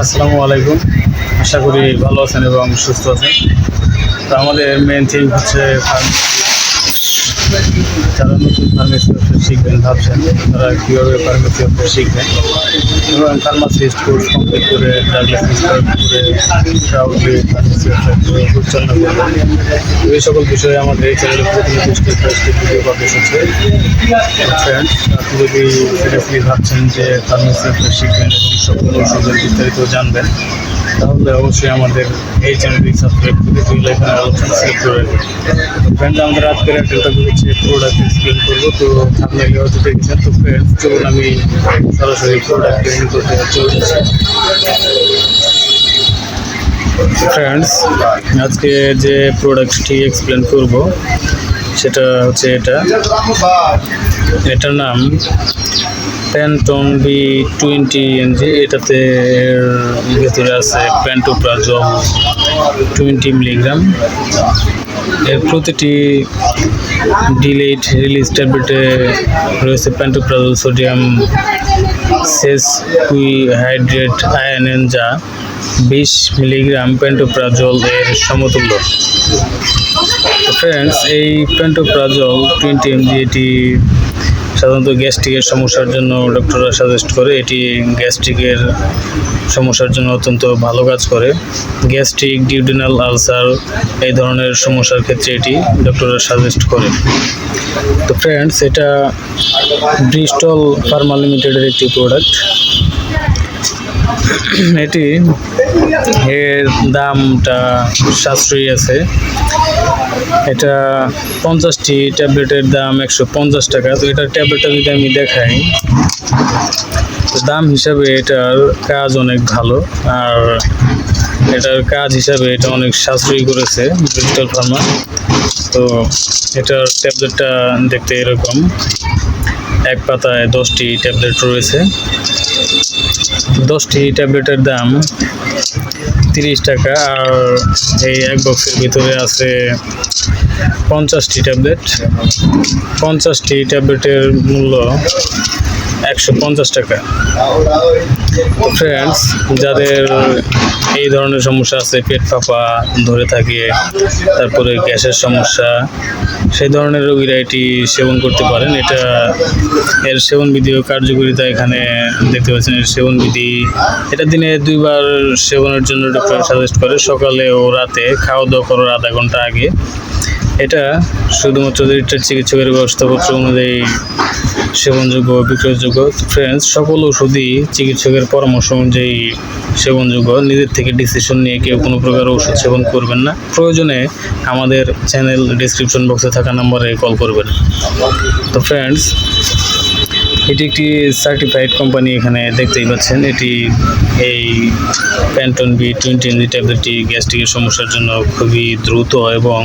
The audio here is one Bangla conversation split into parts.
আসসালামু আলাইকুম আশা করি ভালো আছেন এবং সুস্থ আছেন তো আমাদের মেন থিম হচ্ছে pharmacy। যারা নতুন ফার্মেসি অফিস শিখবেন ভাবছেন, তারা কীভাবে ফার্মেসি অফিস শিখবেন এবং ফার্মাসিস্ট কোর্স কমপ্লিট করে ফার্মেসি অফিস পরিচালনা করবেন। এই সকল বিষয়ে আমাদের এই চ্যানেলে প্রতিনিধি স্টেপ বাই ভিডিও পাবলিশ হচ্ছে। আপনি যদি সিরিয়াসলি ভাবছেন যে ফার্মেসি অফিস শিখবেন এবং সকল ওষুধের বিস্তারিত জানবেন তাহলে অবশ্যই আমাদের এই চ্যানেলটি সাবস্ক্রাইব করে দুই লাইক আলোচনা সিলেক্ট করে ফ্রেন্ড আমাদের আজকের একটা টপিক হচ্ছে প্রোডাক্ট এক্সপ্লেন করব। তো আপনি হয়তো দেখেছেন, তো ফ্রেন্ডস চলুন আমি সরাসরি প্রোডাক্ট ট্রেনিং করতে চলে ফ্রেন্ডস আজকে যে প্রোডাক্টটি এক্সপ্লেন করব, সেটা হচ্ছে এটা। এটার নাম প্যান্টন বি টোয়েন্টি এনজি এটাতে ভেতরে আছে প্যান্টোপ্রাজল টোয়েন্টি মিলিগ্রাম এর প্রতিটি ডিলেট রিলিজ ট্যাবলেটে রয়েছে প্যান্টোপ্রাজল সোডিয়াম সেস হাইড্রেট আয়নেন যা বিশ মিলিগ্রাম প্যান্টোপ্রাজল এর সমতুল্য। ফ্রেন্ডস এই প্যান্টোপ্রাজল টোয়েন্টি এমজি এটি সাধারণত গ্যাস্ট্রিকের সমস্যার জন্য ডক্টররা সাজেস্ট করে, এটি গ্যাস্ট্রিকের সমস্যার জন্য অত্যন্ত ভালো কাজ করে। গ্যাস্ট্রিক ডিউডিনাল আলসার, এই ধরনের সমস্যার ক্ষেত্রে এটি ডক্টররা সাজেস্ট করে। তো ফ্রেন্ডস এটা ব্রিস্টল ফার্মা লিমিটেডের একটি প্রোডাক্ট এটি এর দামটা সাশ্রয়ী আছে। এটা পঞ্চাশটি ট্যাবলেটের দাম একশো পঞ্চাশ টাকা। তো এটার ট্যাবলেটটা যদি আমি দেখাই দাম হিসাবে এটার কাজ অনেক ভালো। আর এটার কাজ হিসাবে এটা অনেক সাশ্রয়ী করেছে ডিজিটাল ফার্মা তো এটার ট্যাবলেটটা দেখতে এরকম। এক পাতায় দশটি ট্যাবলেট রয়েছে। দশটি ট্যাবলেটের দাম তিরিশ টাকা, আর এই এক বক্সের ভিতরে আছে পঞ্চাশটি ট্যাবলেট। পঞ্চাশটি ট্যাবলেটের মূল্য একশো পঞ্চাশ টাকা। ফ্রেন্ডস যাদের এই ধরনের সমস্যা আছে, পেট ফাঁপা ধরে থাকে, তারপরে গ্যাসের সমস্যা, সেই ধরনের রোগীরা এটি সেবন করতে পারেন। এটা এর সেবন বিধি ও কার্যকারিতা এখানে দেখতে পাচ্ছেন, এর সেবন বিধি। এটা দিনে দুইবার সেবনের জন্য ডক্টর সাজেস্ট করে, সকালে ও রাতে। খাওয়া দাওয়া করার আধা ঘণ্টা আগে। এটা শুধুমাত্র রিটার চিকিৎসকের ব্যবস্থাপত্র অনুযায়ী সেবনযোগ্য, বিক্রয়যোগ্য ফ্রেন্ডস সকল ওষুধই চিকিৎসকের পরামর্শ অনুযায়ী সেবনযোগ্য। নিজের থেকে ডিসিশন নিয়ে কেউ কোনো প্রকার ওষুধ সেবন করবেন না। প্রয়োজনে আমাদের চ্যানেল ডিসক্রিপশন বক্সে থাকা নম্বরে কল করবেন। তো ফ্রেন্ডস এটি একটি সার্টিফাইড কোম্পানি এখানে দেখতেই পাচ্ছেন। এটি এই প্যান্টন বি টোয়েন্টি এনজি ট্যাবলেটটি গ্যাস্ট্রিকের সমস্যার জন্য খুবই দ্রুত এবং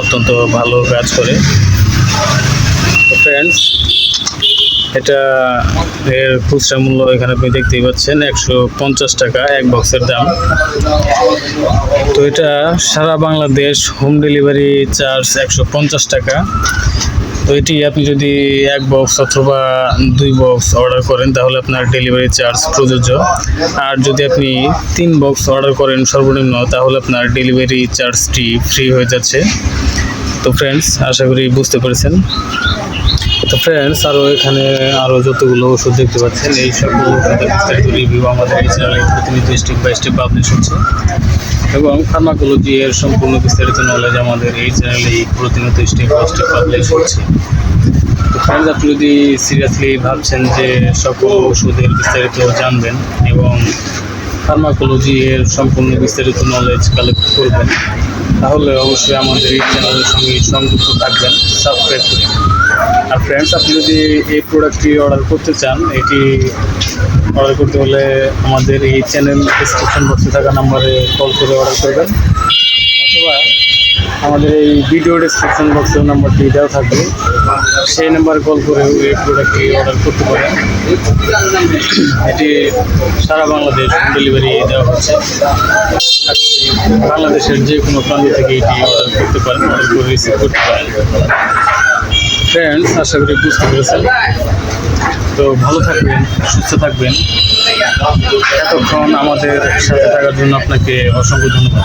অত্যন্ত ভালো কাজ করে। ফ্রেন্ডস এটা এর খুচরা মূল্য এখানে আপনি দেখতেই পাচ্ছেন, একশো পঞ্চাশ টাকা, এক বক্সের দাম। তো এটা সারা বাংলাদেশ হোম ডেলিভারি চার্জ একশো পঞ্চাশ টাকা। তো এটি আপনি যদি এক বক্স অথবা দুই বক্স অর্ডার করেন, তাহলে আপনার ডেলিভারি চার্জ প্রযোজ্য। আর যদি আপনি তিন বক্স অর্ডার করেন সর্বনিম্ন, তাহলে আপনার ডেলিভারি চার্জটি ফ্রি হয়ে যাচ্ছে। তো ফ্রেন্ডস আশা করি বুঝতে পেরেছেন। তো ফ্রেন্ডস আরও এখানে আরও যতগুলো ওষুধ দেখতে পাচ্ছেন, এই সবগুলো বিস্তারিত রিভিউ আমাদের এই চ্যানেলে প্রতিনিধি স্টেপ বাই স্টেপ পাবলিশ হচ্ছে এবং ফার্মাকোলজি এর সম্পূর্ণ বিস্তারিত নলেজ আমাদের এই চ্যানেলে প্রতিনিয়ত স্টেপ বাই স্টেপ পাবলিশ হচ্ছে তো ফ্রেন্ডস আপনি যদি সিরিয়াসলি ভাবছেন যে সকল ওষুধের বিস্তারিত জানবেন এবং ফার্মাকোলজি এর সম্পূর্ণ বিস্তারিত নলেজ কালেক্ট করবেন তাহলে অবশ্যই আমাদের এই চ্যানেলের সঙ্গে সংযুক্ত থাকবেন সাবস্ক্রাইব করে আর ফ্রেন্ডস আপনি যদি এই প্রোডাক্টটি অর্ডার করতে চান, এটি অর্ডার করতে হলে আমাদের এই চ্যানেল ডিসক্রিপশন বক্সে থাকা নাম্বারে কল করে অর্ডার করবেন। অথবা আমাদের এই ভিডিও ডিসক্রিপশন বক্সের নাম্বারটি দেওয়া থাকবে। সেই নাম্বারে কল করে এই প্রোডাক্টটি অর্ডার করতে পারেন। এটি সারা বাংলাদেশ হোম ডেলিভারি দেওয়া হচ্ছে। বাংলাদেশের যে কোনো প্রান্ত থেকে এটি অর্ডার করতে পারেন অর্ডার করে রিসিভ করতে পারেন। ফ্রেন্ডস আশা করি বুঝতে পেরেছেন। তো ভালো থাকবেন, সুস্থ থাকবেন। এতক্ষণ আমাদের সাথে থাকার জন্য আপনাকে অসংখ্য ধন্যবাদ।